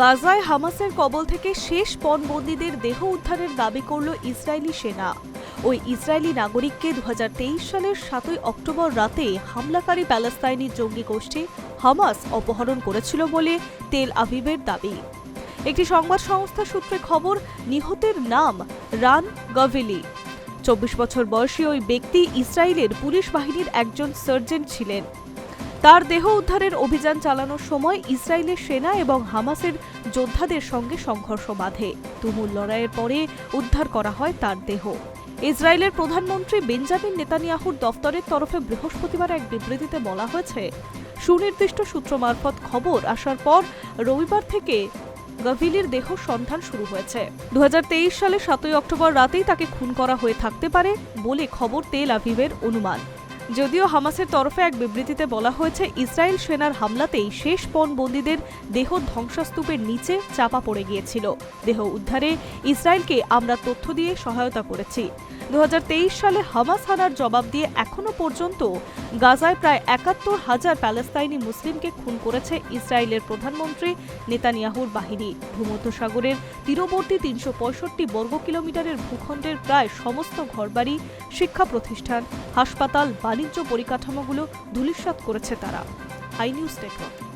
গাজায় হামাসের কবল থেকে শেষ পণবন্দীদের দেহ উদ্ধারের দাবি করল ইসরায়েলি সেনা। ওই ইসরায়েলি নাগরিককে দুহাজার তেইশ সালের সাতই অক্টোবর রাতে হামলাকারী প্যালেস্তাইনি জঙ্গি গোষ্ঠী হামাস অপহরণ করেছিল বলে তেল আভিবের দাবি। একটি সংবাদ সংস্থা সূত্রে খবর, নিহতের নাম রান গভেলি। চব্বিশ বছর বয়সী ওই ব্যক্তি ইসরায়েলের পুলিশ বাহিনীর একজন সার্জেন্ট ছিলেন। তার দেহ উদ্ধারের অভিযান চালানোর সময় ইসরায়েলের সেনা এবং হামাসের যোদ্ধাদের সঙ্গে সংঘর্ষ বাঁধে। তুমুল লড়াইয়ের পরে উদ্ধার করা হয় তার দেহ। ইসরায়েলের প্রধানমন্ত্রী বেঞ্জামিন নেতানিয়াহুর দফতরের তরফে বৃহস্পতিবার এক বিবৃতিতে বলা হয়েছে, সুনির্দিষ্ট সূত্র মারফত খবর আসার পর রবিবার থেকে গভিলির দেহ সন্ধান শুরু হয়েছে। দু হাজার তেইশ সালে সাতই অক্টোবর রাতেই তাকে খুন করা হয়ে থাকতে পারে বলে খবর তেল আভিভের অনুমান। যদিও হামাসের তরফে এক বিবৃতিতে বলা হয়েছে, ইসরায়েল সেনার হামলাতেই শেষ পণবন্দীদের দেহ ধ্বংসস্তূপের নিচে চাপা পড়ে গিয়েছিল। দেহ উদ্ধারে ইসরায়েলকে আমরা তথ্য দিয়ে সহায়তা করেছি। দু সালে হামাস হানার জবাব দিয়ে এখনও পর্যন্ত গাজায় প্রায় একাত্তর হাজার প্যালেস্তাইনি মুসলিমকে খুন করেছে ইসরায়েলের প্রধানমন্ত্রী নেতানিয়াহুর বাহিনী। ভূমধ্যসাগরের তীরবর্তী তিনশো পঁয়ষট্টি বর্গ কিলোমিটারের ভূখণ্ডের প্রায় সমস্ত ঘরবাড়ি শিক্ষা প্রতিষ্ঠান, হাসপাতাল বাণিজ্য পরিকাঠামোগুলো ধূলিসাৎ করেছে তারা। I news network